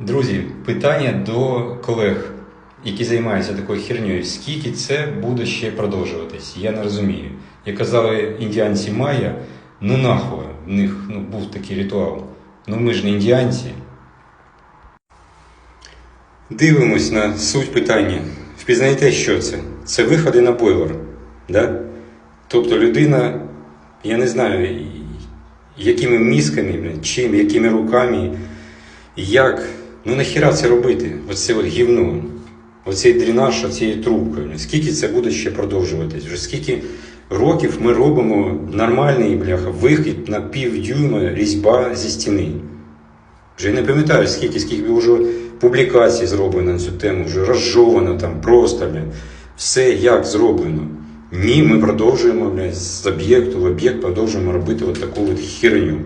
Друзі, питання до колег, які займаються такою хернею. Скільки це буде ще продовжуватись? Я не розумію. Як казали індіанці Майя, ну нахуй, в них ну, був такий ритуал. Ну ми ж не індіанці. Дивимось на суть питання. Впізнаєте, що це? Це виходи на бойлер. Да? Тобто людина, я не знаю, якими мізками, чим, якими руками, як, ну нахіра це робити? Оце от гівно, оцей дренаж, оцією трубкою. Скільки це буде ще продовжуватись? Вже скільки років ми робимо нормальний бляха, вихід на пів дюйма різьба зі стіни. Вже не пам'ятаю, скільки, скільки вже публікацій зроблено на цю тему, вже розжовано там просто, блін. Все як зроблено. Ні, ми продовжуємо блін, з об'єкту в об'єкт продовжуємо робити от таку от херню.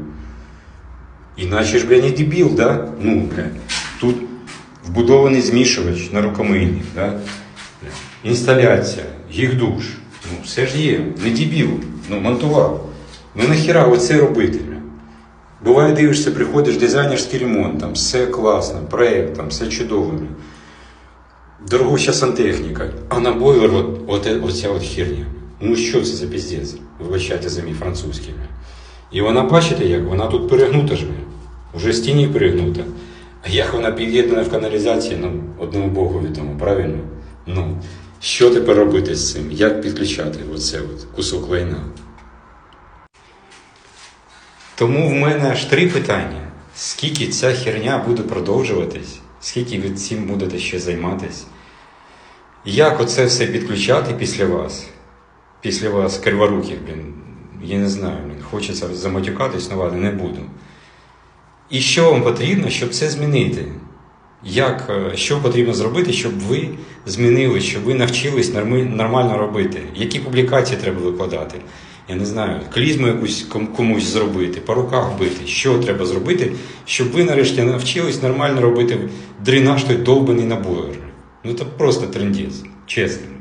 Іначе ж, бля, не дебіл, да? Ну, бля, тут вбудований змішувач на рукомийник, да? Інсталяція, гігдуш. Ну, все ж є, не дебіл, ну, монтував. Ну нахіра оце робити. Буває, дивишся, приходиш, дизайнерський ремонт, там все класно, проєкт, там все чудово. Дорогуща сантехніка, а на бойлер от, от, оця от херня. Ну що це за піздець? Вибачайте за мій французький. І вона, бачите, як вона тут перегнута ж, уже стіні перегнута. Як вона під'єднана в каналізації, ну, одному Богу відомо, правильно? Ну, що тепер робити з цим? Як підключати оце от кусок лайна? Тому в мене аж три питання. Скільки ця херня буде продовжуватись? Скільки ви цим будете ще займатись? Як оце все підключати після вас? Після вас криворуких, блін, я не знаю, блін, хочеться заматюкатись, ну ладно, не буду. І що вам потрібно, щоб це змінити? Як, е, що потрібно зробити, щоб ви змінили, щоб ви навчились нормально робити? Які публікації треба викладати? Я не знаю, клізму якусь комусь зробити, по руках бити. Що треба зробити, щоб ви нарешті навчились нормально робити дренаж той довбаний на? Ну це просто трендець, чесно.